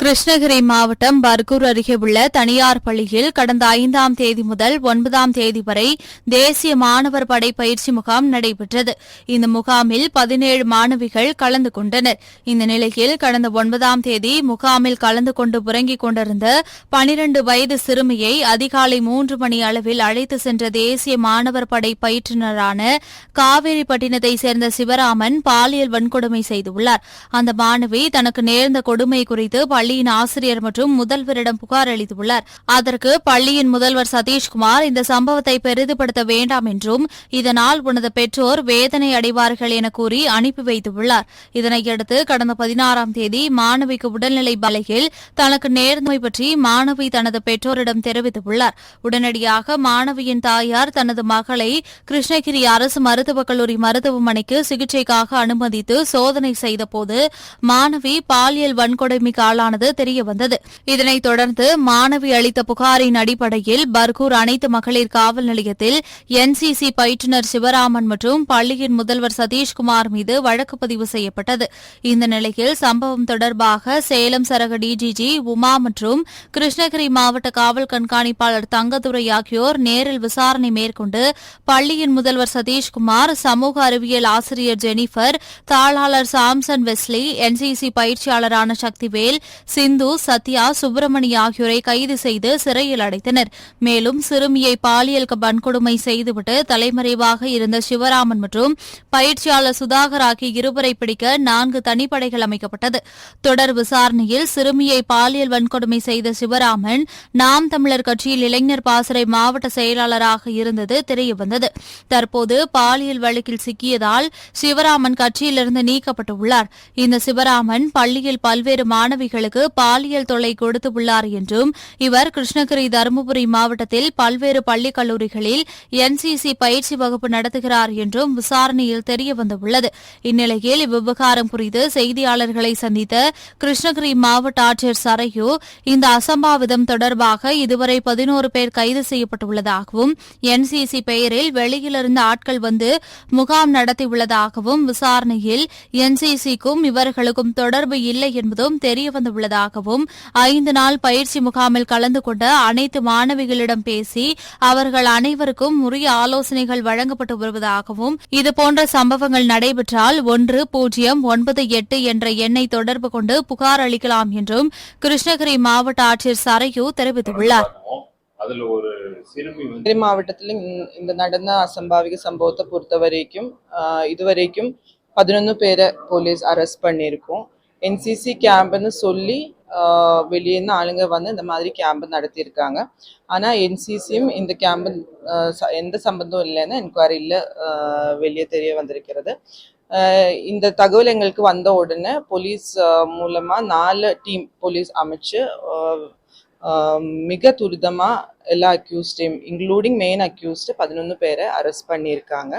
கிருஷ்ணகிரி மாவட்டம் பர்கூர் அருகே உள்ள தனியார் பள்ளியில் கடந்த ஐந்தாம் தேதி முதல் ஒன்பதாம் தேதி வரை தேசிய மாணவர் படை பயிற்சி முகாம் நடைபெற்றது. இந்த முகாமில் பதினேழு மாணவிகள் கலந்து கொண்டனர். இந்த நிலையில் கடந்த ஒன்பதாம் தேதி முகாமில் கலந்து கொண்டு உறங்கிக் கொண்டிருந்த பனிரண்டு வயது சிறுமியை அதிகாலை மூன்று மணி அளவில் அழைத்து சென்ற தேசிய மாணவர் படை பயிற்றுநரான காவேரிப்பட்டினத்தை சேர்ந்த சிவராமன் பாலியல் வன்கொடுமை செய்துள்ளார். அந்த மாணவி தனக்கு நேர்ந்த கொடுமை குறித்து பள்ளியின் ஆசிரியர் மற்றும் முதல்வரிடம் புகார் அளித்துள்ளார். அதற்கு பள்ளியின் முதல்வர் சதீஷ்குமார் இந்த சம்பவத்தை பெரிதுபடுத்த வேண்டாம் என்றும் இதனால் உனது பெற்றோர் வேதனை அடைவார்கள் என கூறி அனுப்பி வைத்துள்ளார். இதனையடுத்து கடந்த பதினாறாம் தேதி மாணவிக்கு உடல்நிலை பலையில் தனக்கு நேர்மை பற்றி மாணவி தனது பெற்றோரிடம் தெரிவித்துள்ளார். உடனடியாக மாணவியின் தாயார் தனது மகளை கிருஷ்ணகிரி அரசு மருத்துவக் கல்லூரி மருத்துவமனைக்கு சிகிச்சைக்காக அனுமதித்து சோதனை செய்தபோது மாணவி பாலியல் வன்கொடுமைக்கு ஆளானது தெரியவந்தது. இதனைத் தொடர்ந்து மாணவி அளித்த புகாரின் அடிப்படையில் பர்கூர் அனைத்து மகளிர் காவல் நிலையத்தில் என்சிசி பயிற்றுநர் சிவராமன் மற்றும் பள்ளியின் முதல்வர் சதீஷ்குமார் மீது வழக்கு பதிவு செய்யப்பட்டது. இந்த நிலையில் சம்பவம் தொடர்பாக சேலம் சரக டிஜிஜி உமா மற்றும் கிருஷ்ணகிரி மாவட்ட காவல் கண்காணிப்பாளர் தங்கதுரை ஆகியோர் நேரில் விசாரணை மேற்கொண்டு பள்ளியின் முதல்வர் சதீஷ்குமார் சமூக அறிவியல் ஆசிரியர் ஜெனிஃபர் தாளாளர் சாம்சன் வெஸ்லி என்சிசி பயிற்சியாளரான சக்திவேல் சிந்து சத்யா சுப்பிரமணி ஆகியோரை கைது செய்து சிறையில் அடைத்தனர். மேலும் சிறுமியை பாலியல் வன்கொடுமை செய்துவிட்டு தலைமறைவாக இருந்த சிவராமன் மற்றும் பயிற்சியாளர் சுதாகர் ஆகிய இருவரை பிடிக்க நான்கு தனிப்படைகள் அமைக்கப்பட்டது. தொடர் விசாரணையில் சிறுமியை பாலியல் வன்கொடுமை செய்த சிவராமன் நாம் தமிழர் கட்சியில் இளைஞர் பாசறை மாவட்ட செயலாளராக இருந்தது தெரியவந்தது. தற்போது பாலியல் வழக்கில் சிக்கியதால் சிவராமன் கட்சியிலிருந்து நீக்கப்பட்டுள்ளார் இந்த சிவராமன் பள்ளியில் பல்வேறு மாணவிகளுக்கு பெண்களுக்கு பாலியல் தொல்லை கொடுத்துள்ளார் என்றும் இவர் கிருஷ்ணகிரி தருமபுரி மாவட்டத்தில் பல்வேறு பள்ளி கல்லூரிகளில் என்சிசி பயிற்சி வகுப்பு நடத்துகிறார் என்றும் விசாரணையில் தெரியவந்துள்ளது. இந்நிலையில் இவ்விவகாரம் குறித்து செய்தியாளர்களை சந்தித்த கிருஷ்ணகிரி மாவட்ட ஆட்சியர் சரையு இந்த அசம்பாவிதம் தொடர்பாக இதுவரை பதினோரு பேர் கைது செய்யப்பட்டுள்ளதாகவும் என்சிசி பெயரில் வெளியிலிருந்து ஆட்கள் வந்து முகாம் நடத்தியுள்ளதாகவும் விசாரணையில் என்சிசிக்கும் இவர்களுக்கும் தொடர்பு இல்லை என்பதும் தெரியவந்துள்ளது. தெரியவந்துள்ளதாகவும் ஐந்து நாள் பயிற்சி முகாமில் கலந்து கொண்ட அனைத்து மாணவிகளிடம் பேசி அவர்கள் அனைவருக்கும் உரிய ஆலோசனைகள் வழங்கப்பட்டு வருவதாகவும் இதுபோன்ற சம்பவங்கள் நடைபெற்றால் ஒன்று பூஜ்ஜியம் ஒன்பது எட்டு என்ற எண்ணை தொடர்பு கொண்டு புகார் அளிக்கலாம் என்றும் கிருஷ்ணகிரி மாவட்ட ஆட்சியர் சரையு தெரிவித்துள்ளார். அதுல ஒரு சிறுமி மாவட்டத்தில் இந்த- நடந்த அசம்பாவிக சம்பவத்தை பொறுத்த வரைக்கும் இதுவரைக்கும் பதினொன்று பேரை போலீஸ் அரெஸ்ட் பண்ணியிருக்கோம் என்சிசி கேம்ப்னு சொல்லி ஆஹ், வெளியேருந்து ஆளுங்க வந்து இந்த மாதிரி கேம்ப் நடத்தியிருக்காங்க. ஆனால் என்சிசியும் இந்த கேம்ப் எந்த சம்பந்தம் இல்லைன்னு என்கொயரியில் வெளியே தெரிய வந்திருக்கிறது. இந்த தகவல் எங்களுக்கு வந்த உடனே போலீஸ் மூலமாக நாலு டீம் போலீஸ் அமைச்சு மிக துரிதமாக எல்லா அக்யூஸ்டையும் இன்க்ளூடிங் மெயின் அக்யூஸ்டு பதினொன்று பேரை அரெஸ்ட் பண்ணியிருக்காங்க.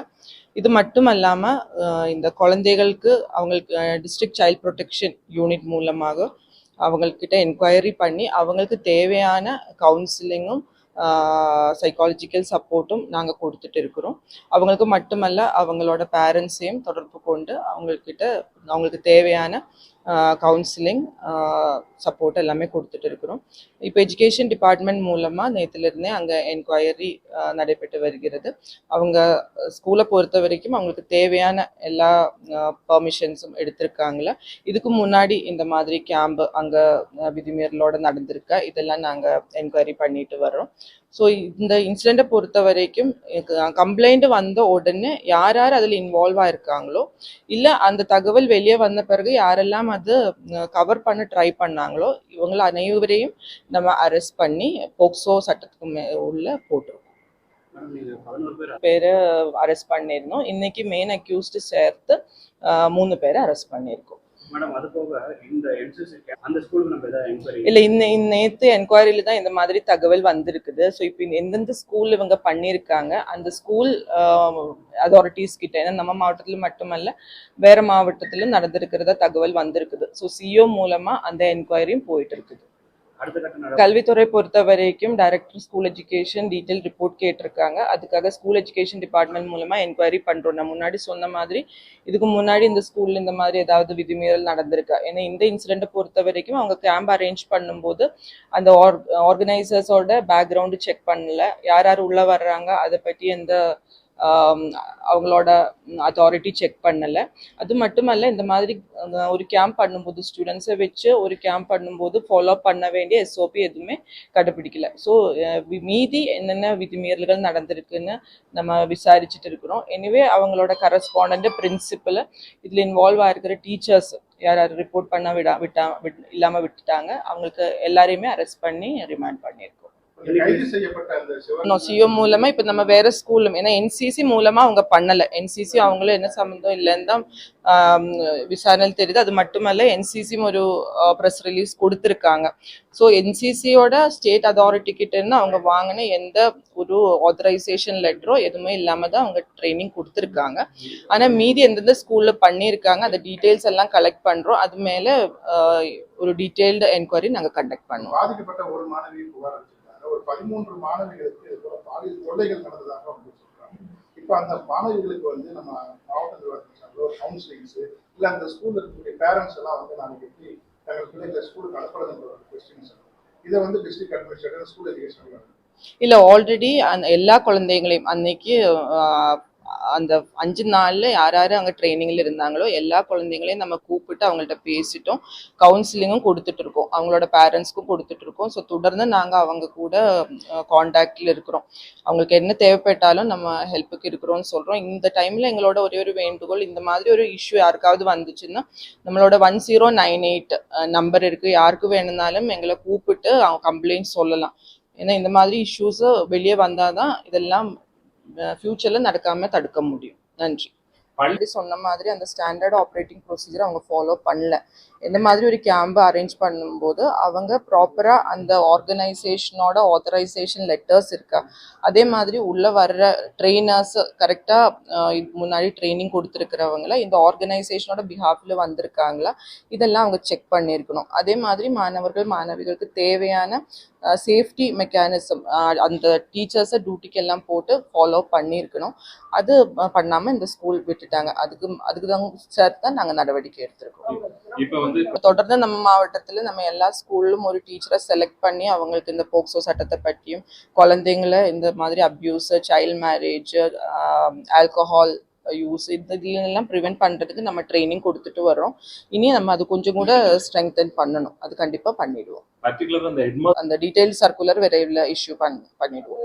இது மட்டும் இல்லாமல் இந்த குழந்தைகளுக்கு அவங்களுக்கு டிஸ்ட்ரிக்ட் சைல்ட் ப்ரொடெக்ஷன் யூனிட் மூலமாக அவங்கக்கிட்ட என்கொயரி பண்ணி அவங்களுக்கு தேவையான கவுன்சிலிங்கும் சைக்காலஜிக்கல் சப்போர்ட்டும் நாங்கள் கொடுத்துட்டு இருக்கிறோம். அவங்களுக்கு மட்டுமல்ல அவங்களோட பேரண்ட்ஸையும் தொடர்பு கொண்டு அவங்கக்கிட்ட அவங்களுக்கு தேவையான கவுன்சிலிங் சப்போர்ட் எல்லாமே கொடுத்துட்டு இருக்கிறோம். இப்போ எஜுகேஷன் டிபார்ட்மெண்ட் மூலமாக நேற்றுலேருந்தே அங்கே என்கொயரி நடைபெற்று வருகிறது. அவங்க ஸ்கூலை பொறுத்த வரைக்கும் அவங்களுக்கு தேவையான எல்லா பர்மிஷன்ஸும் எடுத்திருக்காங்களா? இதுக்கு முன்னாடி இந்த மாதிரி கேம்ப் அங்கே விதிமீறலோடு நடந்திருக்கா? இதெல்லாம் நாங்கள் என்கொயரி பண்ணிட்டு வரோம் ஸோ இந்த இன்சிடெண்ட்டை பொறுத்த வரைக்கும் கம்ப்ளைண்ட் வந்த உடனே யார் யார் அதில் இன்வால்வ் ஆயிருக்காங்களோ இல்லை அந்த தகவல் வெளியே வந்த பிறகு யாரெல்லாம் அது கவர் பண்ண ட்ரை பண்ணாங்களோ இவங்கள அனைவரையும் நம்ம அரெஸ்ட் பண்ணி போக்சோ சட்டத்துக்கு மே உள்ள போட்டிருக்கோம் பேரை அரெஸ்ட் பண்ணியிருந்தோம். இன்னைக்கு மெயின் அக்யூஸ்டு சேர்த்து மூணு பேரை அரெஸ்ட் பண்ணியிருக்கோம். மேடம் அது போக இந்த என்சிசி அந்த ஸ்கூலுக்கு நம்ம ஏதாவது என்கொயரி இல்லை இந்த நேற்று என்கொயரியில தான் இந்த மாதிரி தகவல் வந்திருக்குது. ஸோ இப்போ எந்தெந்த ஸ்கூல் இவங்க பண்ணியிருக்காங்க அந்த ஸ்கூல் அதாரிட்டிஸ் கிட்ட ஏன்னா நம்ம மாவட்டத்தில் மட்டுமல்ல வேற மாவட்டத்திலும் நடந்திருக்கிறதா தகவல் வந்திருக்குது. ஸோ சிஓ மூலமா அந்த என்கொயரியும் போயிட்டு இருக்குது. கல்வித்துறை பொறுத்த வரைக்கும் director school education detail report கேட்டிருக்காங்க. அதுக்காக ஸ்கூல் எஜுகேஷன் டிபார்ட்மெண்ட் மூலமாக என்கொயரி பண்றோம். நான் முன்னாடி சொன்ன மாதிரி இதுக்கு முன்னாடி இந்த ஸ்கூல்ல இந்த மாதிரி ஏதாவது விதிமீறல் நடந்திருக்கா? ஏன்னா இந்த இன்சிடெண்ட்டை பொறுத்த வரைக்கும் அவங்க கேம்ப் அரேஞ்ச் பண்ணும்போது அந்த ஆர்கனைசர்ஸோட பேக்ரவுண்டு செக் பண்ணல. யார் யார் உள்ள வர்றாங்க அதை பற்றி எந்த அவங்களோட அத்தாரிட்டி செக் பண்ணலை. அது மட்டுமல்ல இந்த மாதிரி ஒரு கேம்ப் பண்ணும்போது ஸ்டூடெண்ட்ஸை வச்சு ஒரு கேம்ப் பண்ணும்போது ஃபாலோ பண்ண வேண்டிய எஸ்ஓபி எதுவுமே கடைபிடிக்கல ஸோ மீதி என்னென்ன விதிமீறல்கள் நடந்திருக்குன்னு நம்ம விசாரிச்சுட்டு இருக்கிறோம். எனிவே அவங்களோட கரஸ்பாண்டன்ட் பிரின்சிபல் இதில் இன்வால்வ் ஆகிருக்கிற டீச்சர்ஸ் யார் யார் ரிப்போர்ட் பண்ண விடா விட்டா விட் இல்லாமல் விட்டுட்டாங்க. அவங்களுக்கு எல்லாரையுமே அரெஸ்ட் பண்ணி ரிமாண்ட் பண்ணியிருக்கோம். சிஓ மூலமா இப்ப நம்ம வேற ஸ்கூல் ஏன்னா என்சிசி மூலமா அவங்க பண்ணல. என்சிசி அவங்களும் என்ன சம்மந்தம் இல்லைன்னு தான் விசாரணையில் தெரியுது. அது மட்டுமல்ல என்சிசியும் ஒரு ப்ரெஸ் ரிலீஸ் கொடுத்துருக்காங்க. ஸோ என்சிசியோட ஸ்டேட் அத்தாரிட்டி கிட்ட இருந்து அவங்க வாங்கின எந்த ஒரு ஆத்தரைசேஷன் லெட்டரோ எதுவுமே இல்லாம தான் அவங்க ட்ரைனிங் கொடுத்துருக்காங்க. ஆனா மீதி எந்தெந்த ஸ்கூல்ல பண்ணியிருக்காங்க அந்த டீட்டெயில்ஸ் எல்லாம் கலெக்ட் பண்றோம். அது மேல ஒரு டீட்டெயில்டு என்கொயரி நாங்க கண்டக்ட் பண்ணுவோம். ஒரு பதிமூன்று மாணவிகளுக்கு இது போல பாலியல் தொல்லைகள் நடந்ததாக வந்து சொல்றாங்க. இப்போ அந்த மாணவிகளுக்கு வந்து நம்ம மாவட்ட நிர்வாகத்தின் சார்பில் கவுன்சிலிங்ஸ் இல்ல அந்த ஸ்கூல்ல இருக்கக்கூடிய பேரண்ட்ஸ் எல்லாம் வந்து நாங்கள் எப்படி தங்கள் பிள்ளைகளை ஸ்கூலுக்கு அனுப்புறதுன்ற கொஸ்டின்ஸ் இதை வந்து டிஸ்ட்ரிக்ட் அட்மினிஸ்ட்ரேட்டர் ஸ்கூல் எஜுகேஷன் இல்ல ஆல்ரெடி அந்த எல்லா குழந்தைங்களையும் அன்னைக்கு அந்த அஞ்சு நாளில் யார் யார் அங்கே ட்ரைனிங்கில் இருந்தாங்களோ எல்லா குழந்தைங்களையும் நம்ம கூப்பிட்டு அவங்கள்ட்ட பேசிட்டோம். கவுன்சிலிங்கும் கொடுத்துட்டு இருக்கோம். அவங்களோட பேரண்ட்ஸ்க்கும் கொடுத்துட்டு இருக்கோம். ஸோ தொடர்ந்து நாங்கள் அவங்க கூட காண்டாக்டில் இருக்கிறோம். அவங்களுக்கு என்ன தேவைப்பட்டாலும் நம்ம ஹெல்ப்புக்கு இருக்கிறோம்னு சொல்கிறோம் இந்த டைமில் எங்களோட ஒரே ஒரு வேண்டுகோள் இந்த மாதிரி ஒரு இஷ்யூ யாருக்காவது வந்துச்சுன்னா நம்மளோட one zero nine eight number இருக்கு. யாருக்கு வேணும்னாலும் எங்களை கூப்பிட்டு அவங்க கம்ப்ளைண்ட் சொல்லலாம். ஏன்னா இந்த மாதிரி இஷ்யூஸ் வெளியே வந்தாதான் இதெல்லாம் ஃபியூச்சர்ல நடக்காம தடுக்க முடியும். நன்றி. ஆல்ரெடி சொன்ன மாதிரி அந்த ஸ்டாண்டர்ட் ஆப்ரேட்டிங் ப்ரொசீஜர் அவங்க ஃபாலோ பண்ணல. இந்த மாதிரி ஒரு கேம்ப் அரேஞ்ச் பண்ணும்போது அவங்க ப்ராப்பரா அந்த ஆர்கனைசேஷனோட ஆத்தரைசேஷன் லெட்டர்ஸ் இருக்கா? அதே மாதிரி உள்ள வர்ற ட்ரெயினர்ஸ் கரெக்டா முன்னாடி ட்ரைனிங் கொடுத்துருக்கிறவங்கள? இந்த ஆர்கனைசேஷனோட பிஹாஃப்ல வந்திருக்காங்களா? இதெல்லாம் அவங்க செக் பண்ணியிருக்கணும் அதே மாதிரி மாணவர்கள் மாணவிகளுக்கு தேவையான சேஃப்டி மெக்கானிசம் அந்த டீச்சர்ஸை டியூட்டிக்கு எல்லாம் போட்டு ஃபாலோ பண்ணியிருக்கணும். அது அஹ், பண்ணாம இந்த ஸ்கூல் விட்டுட்டாங்க. அதுக்கு அதுக்கு தான் சேர்த்து தான் நாங்கள் நடவடிக்கை எடுத்திருக்கோம். தொடர்ந்து நம்ம மாவட்டத்தில் நம்ம எல்லா ஸ்கூல்லும் ஒரு டீச்சரை செலக்ட் பண்ணி அவங்களுக்கு இந்த போக்சோ சட்டத்தை பற்றியும் குழந்தைங்கள இந்த மாதிரி abuse child marriage alcohol use இந்த இதெல்லாம் ப்ரிவென்ட் பண்ணுறதுக்கு நம்ம ட்ரைனிங் கொடுத்துட்டு வர்றோம். இனி நம்ம அது கொஞ்சம் கூட ஸ்ட்ரெங்தன் பண்ணணும். அது கண்டிப்பாக பண்ணிடுவோம். பர்டிகுலர் அந்த டீடைல் சர்க்குலர் விரைவில் இஷ்யூ பண்ணி பண்ணிடுவோம்.